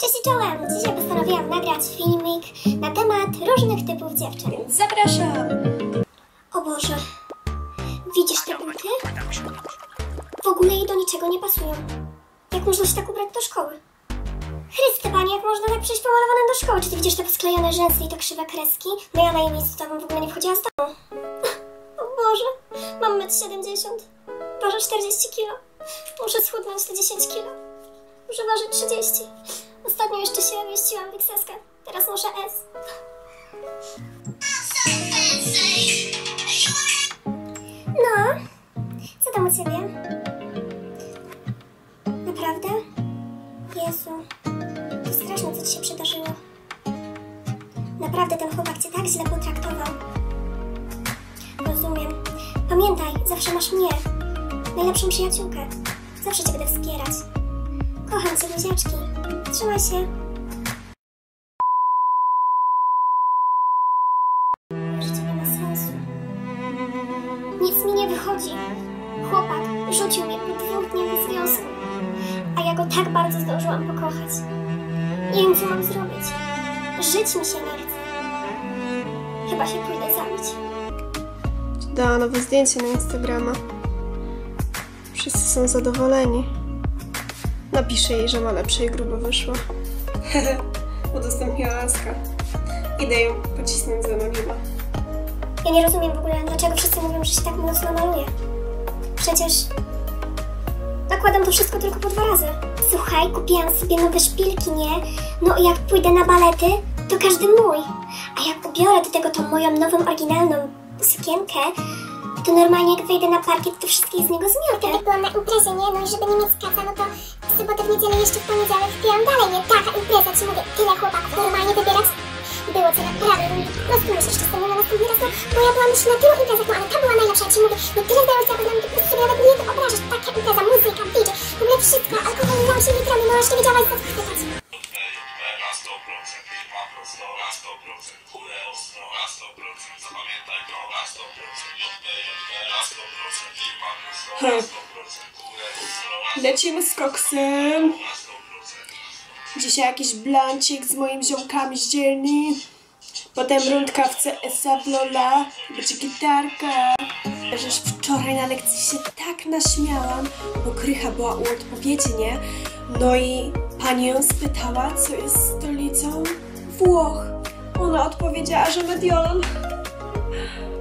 Cześć i czołem! Dzisiaj postanowiłam nagrać filmik na temat różnych typów dziewczyn. Zapraszam! O Boże, widzisz te buty? W ogóle jej do niczego nie pasują. Jak można się tak ubrać do szkoły? Chryste Panie, jak można tak przyjść pomalowanym do szkoły? Czy ty widzisz te posklejone rzęsy i te krzywe kreski? No ja na jej miejscu to bym w ogóle nie wchodziła z domu. O Boże, mam 1,70 m. Ważę 40 kg. Muszę schudnąć te 10 kg. Muszę ważyć 30. Ostatnio jeszcze się mieściłam w XS. Teraz muszę S. No, co tam u Ciebie? Naprawdę? Jezu, to straszne, co Ci się przydarzyło. Naprawdę ten chłopak Cię tak źle potraktował. Rozumiem. Pamiętaj, zawsze masz mnie, najlepszą przyjaciółkę. Zawsze Cię będę wspierać. Kocham Cię, buziaczki. Trzymaj się. Życie nie ma sensu. Nic mi nie wychodzi. Chłopak rzucił mnie po dwóch dniach związku, a ja go tak bardzo zdążyłam pokochać. Nie wiem, co mam zrobić. Żyć mi się nie chce. Chyba się pójdę zabić. Dała nowe zdjęcie na Instagrama. Wszyscy są zadowoleni. Napiszę jej, że ma lepsze i grubo wyszło. Udostępniła laska. Idę ją pocisnąć za nogima. Ja nie rozumiem w ogóle, dlaczego wszyscy mówią, że się tak mocno maluje. Przecież nakładam to wszystko tylko po dwa razy. Słuchaj, kupiłam sobie nowe szpilki, nie? No i jak pójdę na balety, to każdy mój. A jak ubiorę do tego tą moją nową, oryginalną sukienkę, to normalnie jak wejdę na parkiet, to wszystkie z niego zmiotę. Tak byłam na imprezie, nie? No i żeby nie mieć kaca, no to w sobotę, w niedzielę, jeszcze w poniedziałek wpijam dalej, nie? Taka impreza, ci mówię, tyle chłopaków normalnie wybierać było co naprawdę, no myślę, że to na następny raz, no, bo ja byłam już na tylu imprezach, no ale ta była najlepsza, ja ci mówię, no tyle zdało się, ja po prostu sobie nawet nie wyobrażasz, taka impreza, muzyka, DJ, w ogóle wszystko, alkohol, lał się litrami, no aż nie wiedziałaś co chwytać. 100% chudé ostro, na 100% zapamiętaj to, na 100% JPJP, na 100% firma prosto, na 100% chudé ostro, na Lecimy z koksem. 100% Dzisiaj jakiś blancik z moimi ziomkami z dzielni. Potem rundka w CS-a w Lola. Będzie gitarka. Żeż wczoraj na lekcji się tak naśmiałam, bo Krycha była u odpowiedzi, nie? No i pani ją spytała, co jest stolicą Włoch. Ona odpowiedziała, że Mediolan.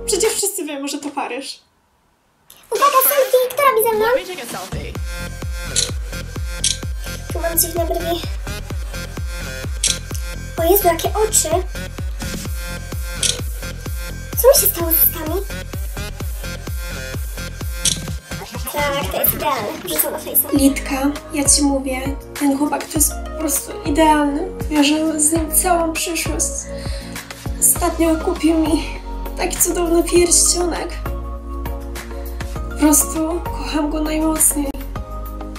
Przecież wszyscy wiemy, że to Paryż. Uwaga, selfie, kto robi ze mną? Tu mam dziwne brwi. O Jezu, jakie oczy! Co mi się stało z ustami? Tak, to jest idealne. Wrzucam na face'a. Litka, ja ci mówię, ten chłopak to jest po prostu idealny. Wierzę z nim całą przyszłość. Ostatnio kupił mi taki cudowny pierścionek. Po prostu kocham go najmocniej.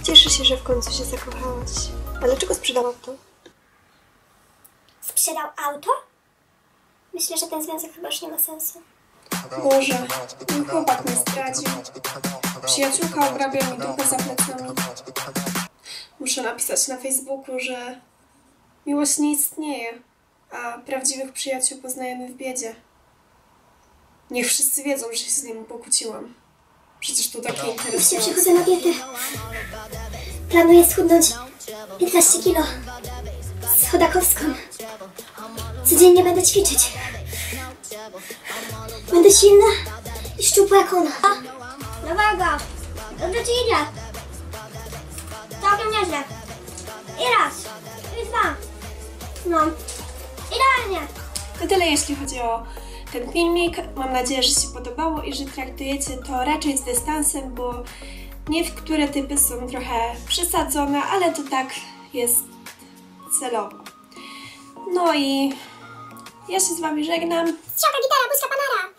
Cieszę się, że w końcu się zakochałaś. Ale czego sprzedałam to? Sprzedał auto? Myślę, że ten związek chyba już nie ma sensu. Boże, ten chłopak mnie zdradził. Przyjaciółka obrabia mi dupę za plecami. Muszę napisać na Facebooku, że miłość nie istnieje, a prawdziwych przyjaciół poznajemy w biedzie. Niech wszyscy wiedzą, że się z nim pokłóciłam. Przecież to takie Właśnie interesujące. przechodzę na dietę. Planuję schudnąć 15 kilo. Z chodakowską. Codziennie będę ćwiczyć. Będę silna i szczupła jak ona. No waga. Dobrze ci idzie. Całkiem nieźle. I raz. I dwa. No. Idealnie. To tyle jeśli chodzi o ten filmik. Mam nadzieję, że się podobało i że traktujecie to raczej z dystansem, bo niektóre typy są trochę przesadzone, ale to tak jest celowo. No i ja się z Wami żegnam. Strzałka, gitara, buźka, panara.